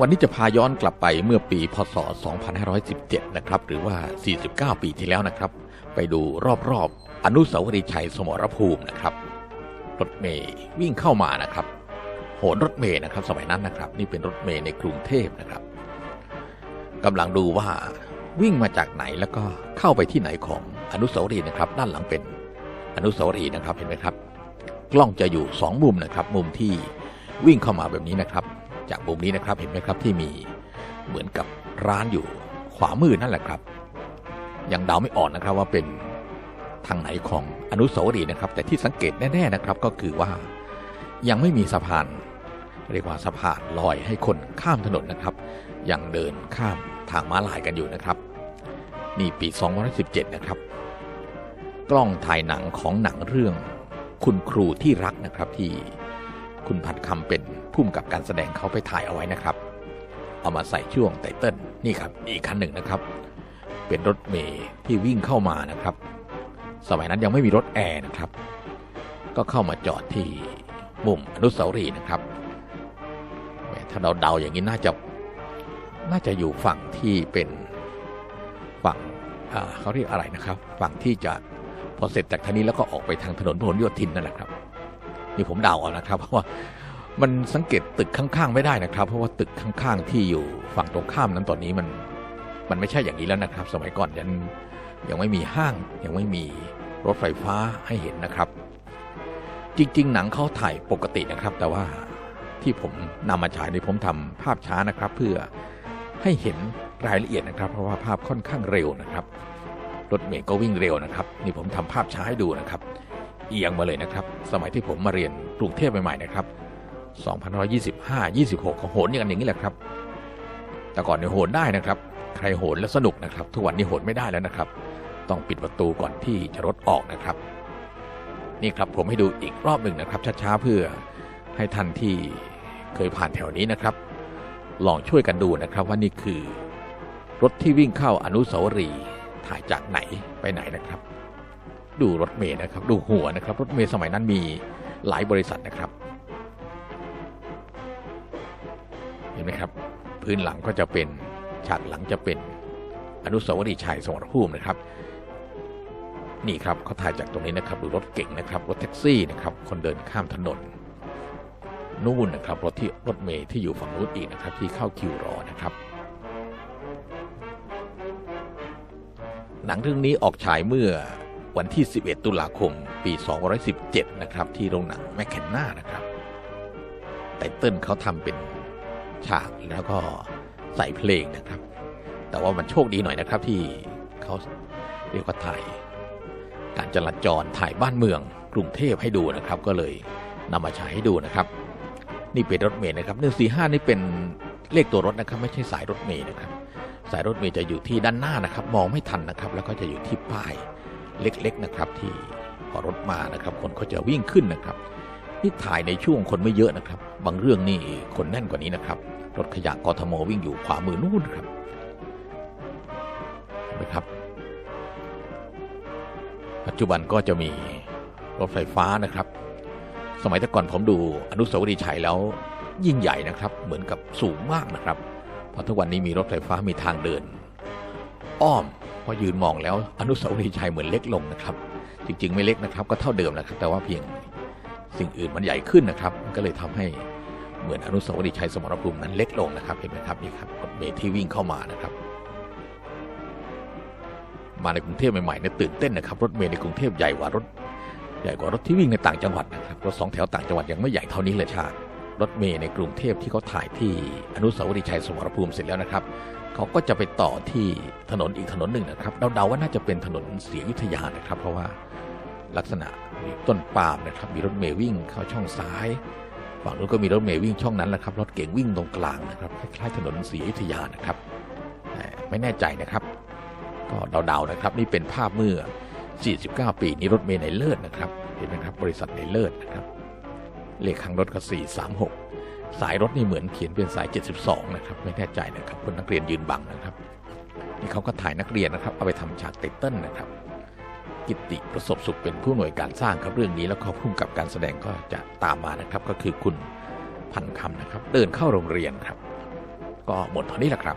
วันนี้จะพาย้อนกลับไปเมื่อปีพศ 2517 นะครับ หรือว่า 49 ปีที่แล้วนะครับ ไปดูรอบๆอนุสาวรีย์ชัยสมรภูมินะครับ รถเมย์วิ่งเข้ามานะครับ โหนรถเมย์นะครับ สมัยนั้นนะครับ นี่เป็นรถเมย์ในกรุงเทพนะครับกำลังดูว่าวิ่งมาจากไหนแล้วก็เข้าไปที่ไหนของอนุสาวรีย์นะครับ ด้านหลังเป็นอนุสาวรีย์นะครับเห็นไหมครับ กล้องจะอยู่สองมุมนะครับ มุมที่วิ่งเข้ามาแบบนี้นะครับ จากมุมนี้นะครับเห็นไหมครับที่มีเหมือนกับร้านอยู่ขวามือนั่นแหละครับ ยังเดาไม่ออกนะครับว่าเป็นทางไหนของอนุสาวรีย์นะครับ แต่ที่สังเกตแน่ๆนะครับก็คือว่ายังไม่มีสะพานเรียกว่าสะพานลอยให้คนข้ามถนนนะครับ ยังเดินข้ามทางม้าลายกันอยู่นะครับ นี่ปี 2017 นะครับ กล้องถ่ายหนังของหนังเรื่องคุณครูที่รักนะครับที่ คุณพันคำเป็นผู้กำกับการแสดงเขาไปถ่ายเอาไว้นะครับ เอามาใส่ช่วงไตเติ้ลนี่ครับอีกคันหนึ่งนะครับ เป็นรถเมย์ที่วิ่งเข้ามานะครับ สมัยนั้นยังไม่มีรถแอร์นะครับ ก็เข้ามาจอดที่มุมอนุสาวรีย์นะครับถ้าเราเดาอย่างนี้น่าจะน่าจะอยู่ฝั่งที่เป็นฝั่งเขาเรียกอะไรนะครับ ฝั่งที่จะพอเสร็จจากทางนี้แล้วก็ออกไปทางถนนพหลโยธินนั่นแหละครับ นี่ผมเดาเอานะครับ เพราะว่ามันสังเกตตึกข้างๆไม่ได้นะครับ เพราะว่าตึกข้างๆที่อยู่ฝั่งตรงข้ามนั้นตอนนี้มันมันไม่ใช่อย่างนี้แล้วนะครับ สมัยก่อนยังยังไม่มีห้างยังไม่มีรถไฟฟ้าให้เห็นนะครับ จริง ๆ หนังเขาถ่ายปกตินะครับ แต่ว่าที่ผมนำมาฉายในผมทำภาพช้านะครับ เพื่อให้เห็นรายละเอียดนะครับ เพราะว่าภาพค่อนข้างเร็วนะครับรถเมล์ก็วิ่งเร็วนะครับ นี่ผมทำภาพช้าให้ดูนะครับ เอียงมาเลยนะครับ สมัยที่ผมมาเรียนกรุงเทพใหม่ๆนะครับ2525 26ก็โหนอย่างนี้แหละครับ แต่ก่อนเนี่ยโหนได้นะครับ ใครโหนแล้วสนุกนะครับ ทุกวันนี้โหนไม่ได้แล้วนะครับ ต้องปิดประตูก่อนที่จะรถออกนะครับ นี่ครับผมให้ดูอีกรอบหนึ่งนะครับช้าๆเพื่อให้ท่านที่เคยผ่านแถวนี้นะครับ ลองช่วยกันดูนะครับว่านี่คือ รถที่วิ่งเข้าอนุสาวรีย์ถ่ายจากไหนไปไหนนะครับ ดูรถเมย์นะครับ ดูหัวนะครับ รถเมย์สมัยนั้นมีหลายบริษัทนะครับ เห็นไหมครับ พื้นหลังก็จะเป็นฉากหลังจะเป็นอนุสาวรีย์ชัยสมรภูมินะครับ นี่ครับเขาถ่ายจากตรงนี้นะครับ ดูรถเก่งนะครับ รถแท็กซี่นะครับ คนเดินข้ามถนนนู่นนะครับรถที่รถเมย์ที่อยู่ฝั่งนู้นอีกนะครับ ที่เข้าคิวรอนะครับ หนังเรื่องนี้ออกฉายเมื่อ วันที่ 11 ตุลาคม ปี 217 นะครับที่โรงหนังแมคเคนนานะครับไตเติ้ลเขาทำเป็นฉากแล้วก็ใส่เพลงนะครับ แต่ว่ามันโชคดีหน่อยนะครับที่เขาเรียกว่าถ่าย การจราจรถ่ายบ้านเมืองกรุงเทพให้ดูนะครับ ก็เลยนำมาฉายให้ดูนะครับ นี่เป็นรถเมล์นะครับ145นี่เป็นเลขตัวรถนะครับ ไม่ใช่สายรถเมล์นะครับ สายรถเมล์จะอยู่ที่ด้านหน้านะครับ มองไม่ทันนะครับ แล้วก็จะอยู่ที่ป้าย เล็กๆนะครับ ที่พอรถมานะครับ คนเขาจะวิ่งขึ้นนะครับนี่ถ่ายในช่วงคนไม่เยอะนะครับ บางเรื่องนี่คนแน่นกว่านี้นะครับ รถขยะกทมวิ่งอยู่ขวามือนู่นครับนไหมครับ ปัจจุบันก็จะมีรถไฟฟ้านะครับ สมัยแต่ก่อนผมดูอนุสาวรีย์ชัยแล้วยิ่งใหญ่นะครับ เหมือนกับสูงมากนะครับพราะทุกวันนี้มีรถไฟฟ้ามีทางเดิน อ้อม พอยืนมองแล้วอนุสาวรีย์ชัยเหมือนเล็กลงนะครับ จริง ๆ ไม่เล็กนะครับ ก็เท่าเดิมนะครับ แต่ว่าเพียงสิ่งอื่นมันใหญ่ขึ้นนะครับ ก็เลยทำให้เหมือนอนุสาวรีย์ชัยสมรภูมินั้นเล็กลงนะครับ เห็นไหมครับนี่ครับรถเมล์ที่วิ่งเข้ามานะครับ มาในกรุงเทพใหม่ๆเนี่ยตื่นเต้นนะครับ รถเมล์ในกรุงเทพใหญ่กว่ารถ ใหญ่กว่ารถที่วิ่งในต่างจังหวัดนะครับรถสองแถวต่างจังหวัดยังไม่ใหญ่เท่านี้เลยชาติ รถเมล์ในกรุงเทพที่เขาถ่ายที่อนุสาวรีย์ชัยสมรภูมิเสร็จแล้วนะครับเขาก็จะไปต่อที่ถนนอีกถนนหนึ่งนะครับเดาๆว่าน่าจะเป็นถนนศรีอยุธยานะครับ เพราะว่าลักษณะมีต้นปาล์มนะครับ มีรถเมล์วิ่งเข้าช่องซ้ายฝั่งนู้นก็มีรถเมล์วิ่งช่องนั้นแหละครับรถเก๋งวิ่งตรงกลางนะครับคล้ายๆถนนศรีอยุธยานะครับไม่แน่ใจนะครับ ก็เดาๆนะครับ นี่เป็นภาพเมื่อ 49 ปีนี้รถเมล์ในเลิศนะครับเห็นไหมครับบริษัทในเลิศนะครับ เลขข้างรถก็ 436 สายรถนี่เหมือนเขียนเป็นสาย 72 นะครับ ไม่แน่ใจนะครับคนนักเรียนยืนบังนะครับ นี่เขาก็ถ่ายนักเรียนนะครับ เอาไปทำฉากไตเติ้ลนะครับ กิตติประสบสุขเป็นผู้หน่วยการสร้างครับเรื่องนี้แล้วก็พุ่มกับการแสดงก็จะตามมานะครับ ก็คือคุณพันคำนะครับ เดินเข้าโรงเรียนครับ ก็หมดเท่านี้แหละครับ